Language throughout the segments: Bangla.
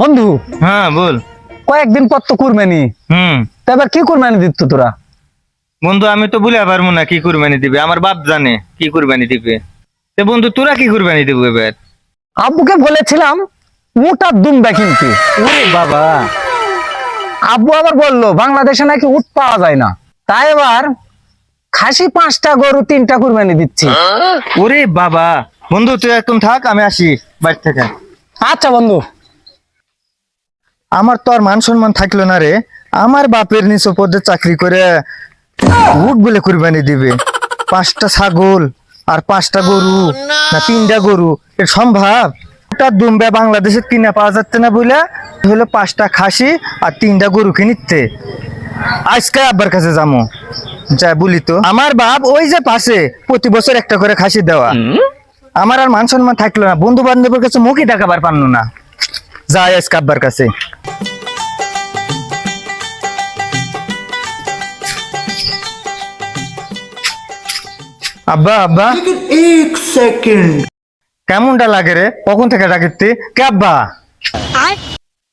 বন্ধু হ্যাঁ বল। কয়েকদিন পর তো কুরবানি। হুম। তারপর কি কুরবানি দিত তোরা? বন্ধু আমি তো বলে পারব না কি কুরবানি দিবে। আমার বাপ জানে কি কুরবানি দিবে। তে বন্ধু তোরা কি কুরবানি দিবে এবার? আব্বুকে বলেছিলাম মোটা দুম্বা কিনতে। ওরে বাবা। আব্বু আবার বলল বাংলাদেশে নাকি উট পাওয়া যায় না। তাই এবার খাসি পাঁচটা গরু তিনটা কুরবানি দিচ্ছি। ওরে বাবা। বন্ধু তুই এখন থাক আমি আসি বাড়ি থেকে। আচ্ছা বন্ধু। আমার তো আর মান সম্মান থাকল না রে। আমার বাপের নিচ পদে চাকরি করে উঠ বলে কুরবানি দিবে। পাঁচটা ছাগল আর পাঁচটা গরু না তিনটা গরু। এর সম্ভব? ওটা দুম্বে বাংলাদেশে কিনা পাওয়া যাচ্ছে না বলে হলো পাঁচটা খাসি আর তিনটা গরু কিনিতে আজকে আব্বার কাছে যাব যা বলি তো। আমার বাপ ওই যে পাশে প্রতি বছর একটা করে খাসি দেওয়া। আমার আর মান সম্মান থাকল না। বন্ধু বান্ধবের কাছে মুখই দেখাবার পারল না। যাই আজকে আব্বার কাছে। আব্বা আব্বা। এক সেকেন্ড কেমনটা লাগে রে? কখন থেকে ডাকিতে? কে আব্বা?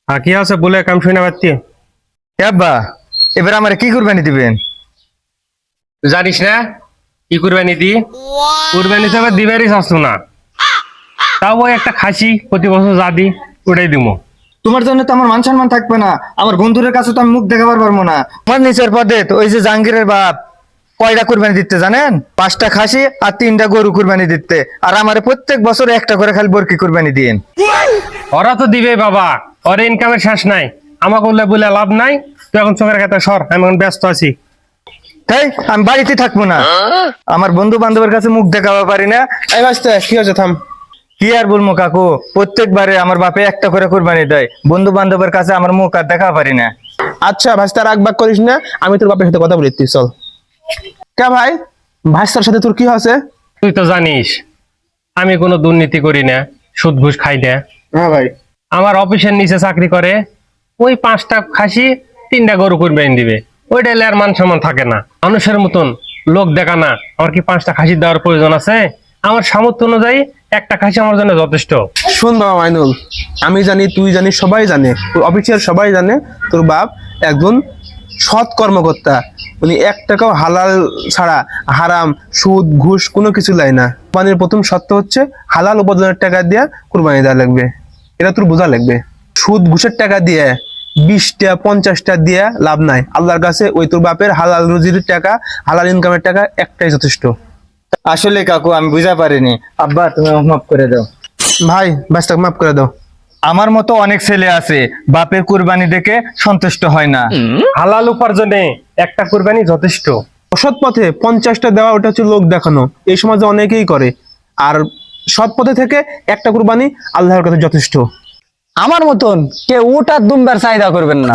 আর কি আছে? বলে কাম শুনে পাচ্ছি কে আব্বা? এবার আমার কি কুরবানি দিবেন? জানিস না? কি কুরবানি দি? কুরবানি হিসাবে দিবারই শাস্ত না। তাও ওই একটা খাসি প্রতি বছর যা দি ওটাই দিব তোমার জন্য তো আমার মান সম্মান থাকবে না। আমার বন্ধুদের কাছে তো আমি মুখ দেখাবার পারব না। আমার নিচের পদে তো ওই যে জাহাঙ্গীরের বাপ। কয়টা কুরবানি দিতে জানেন? পাঁচটা খাসি আর তিনটা গরু কুরবানি দিতে। আর আমার প্রত্যেক বছর একটা করে খালি বরকি কুরবানি দিন ওরা তো দিবে বাবা। ওর ইনকামের শেষ নাই। আমাকে বললে বলে লাভ নাই। তুই এখন চোখের খাতে সর। আমি এখন ব্যস্ত আছি। তাই? আমি বাড়িতে থাকব না। আমার বন্ধু বান্ধবের কাছে মুখ দেখাবার পারি না। এই কি হচ্ছে থাম। কি আর বলব কাকু? প্রত্যেকবারে আমার বাপে একটা করে কুরবানি দেয়। বন্ধু বান্ধবের কাছে আমার মুখ আর দেখা পারি না। আচ্ছা ভাস্তা রাগ বাগ করিস না। আমি তোর বাপের সাথে কথা বলি তুই চল। কে ভাই? ভাস্তার সাথে তোর কি হচ্ছে তুই তো জানিস আমি কোনো দুর্নীতি করি না সুদ ঘুষ খাই না। হ্যাঁ ভাই। আমার অফিসের নিচে চাকরি করে ওই পাঁচটা খাসি তিনটা গরু কুরবানি দিবে। ওইটা আর মান সম্মান থাকে না। মানুষের মতন লোক দেখা না। আমার কি পাঁচটা খাসি দেওয়ার প্রয়োজন আছে? আমার সামর্থ্য অনুযায়ী একটা খাসি আমার জন্য যথেষ্ট। শোন বাবা মাইনুল আমি জানি তুই জানিস সবাই জানে তোর অফিসের সবাই জানে তোর বাপ একজন সৎ কর্মকর্তা। উনি এক টাকাও হালাল ছাড়া হারাম সুদ ঘুষ কোনো কিছু দেয় না। কোরবানির প্রথম শর্ত হচ্ছে হালাল উপার্জনের টাকা দিয়ে কোরবানি দেওয়া লাগবে। এটা তোর বোঝা লাগবে। সুদ ঘুষের টাকা দিয়ে বিশটা পঞ্চাশটা দিয়ে লাভ নাই। আল্লাহর কাছে ওই তোর বাপের হালাল রুজির টাকা হালাল ইনকামের টাকা একটাই যথেষ্ট। আসলে কাকু আমি বুঝা পারিনি। আব্বা তুমি মাফ করে দাও। ভাই বাস্তাক মাফ করে দাও। আমার মতো অনেক ছেলে আছে বাপের কুরবানি দেখে সন্তুষ্ট হয় না। হালাল উপার্জনে একটা কুরবানি যথেষ্ট। অসৎ পথে পঞ্চাশটা দেওয়া ওটা হচ্ছে লোক দেখানো। এই সমাজে অনেকেই করে। আর সৎ পথে থেকে একটা কুরবানি আল্লাহর কাছে যথেষ্ট। আমার মতন কেউ ওটার দুম্বার চাহিদা করবেন না।